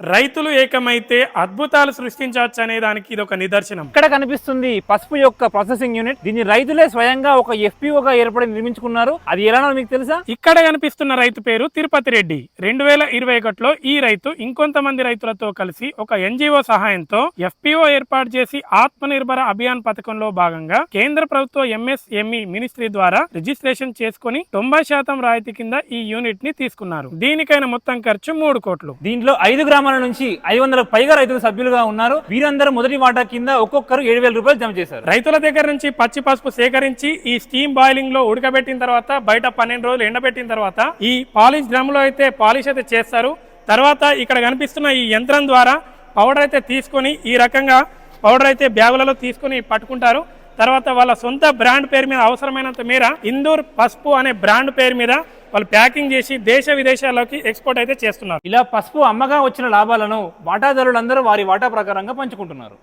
రైతులు ఏకమైతే అద్భుతాలు సృష్టించవచ్చు అనే దానికి ఇది ఒక నిదర్శనం. ఇక్కడ కనిపిస్తుంది పసుపు యొక్క ప్రాసెసింగ్ యూనిట్ దీన్ని రైతులే స్వయంగా ఒక FPO గా ఏర్పడి నిర్మించుకున్నారు. అది ఎలానో మీకు తెలుసా? ఇక్కడ కనిపిస్తున్న రైతు పేరు తిరుపతి రెడ్డి. రెండు వేల ఇరవై ఒకటిలో ఈ రైతు ఇంకొంతమంది రైతులతో కలిసి ఒక ఎన్జిఓ సహాయంతో ఎఫ్పిఓ ఏర్పాటు చేసి ఆత్మ నిర్భర అభియాన్ పథకంలో భాగంగా కేంద్ర ప్రభుత్వ ఎంఎస్ఎంఈ మినిస్ట్రీ ద్వారా రిజిస్ట్రేషన్ చేసుకుని తొంభై శాతం రాయితీ కింద ఈ యూనిట్ని తీసుకున్నారు. దీనికైన మొత్తం ఖర్చు మూడు కోట్లు. దీంట్లో ఐదు గ్రామాల నుంచి ఐదు వందలకు పైగా రైతులు సభ్యులుగా ఉన్నారు. వీరందరూ మొదటి వాటా కింద ఒక్కొక్కరు ఏడు వేల రూపాయలు జమ చేశారు. రైతుల దగ్గర నుంచి పచ్చి పసుపు సేకరించి ఈ స్టీమ్ బాయిలింగ్లో ఉడకబెట్టిన తర్వాత బయట పన్నెండు రోజులు ఎండబెట్టిన తర్వాత ఈ పాలిష్ డ్రమ్లో అయితే పాలిష్ అయితే చేస్తారు. తర్వాత ఇక్కడ కనిపిస్తున్న ఈ యంత్రం ద్వారా పౌడర్ అయితే తీసుకొని ఈ రకంగా పౌడర్ అయితే బ్యాగులలో తీసుకొని పట్టుకుంటారు. తర్వాత వాళ్ళ సొంత బ్రాండ్ పేరు మీద అవసరమైనంత మేర ఇందూర్ పసుపు అనే బ్రాండ్ పేరు మీద వాళ్ళు ప్యాకింగ్ చేసి దేశ విదేశాల్లోకి ఎక్స్పోర్ట్ అయితే చేస్తున్నారు. ఇలా పసుపు అమ్మగా వచ్చిన లాభాలను వాటాదారులందరూ వారి వాటా ప్రకారంగా పంచుకుంటున్నారు.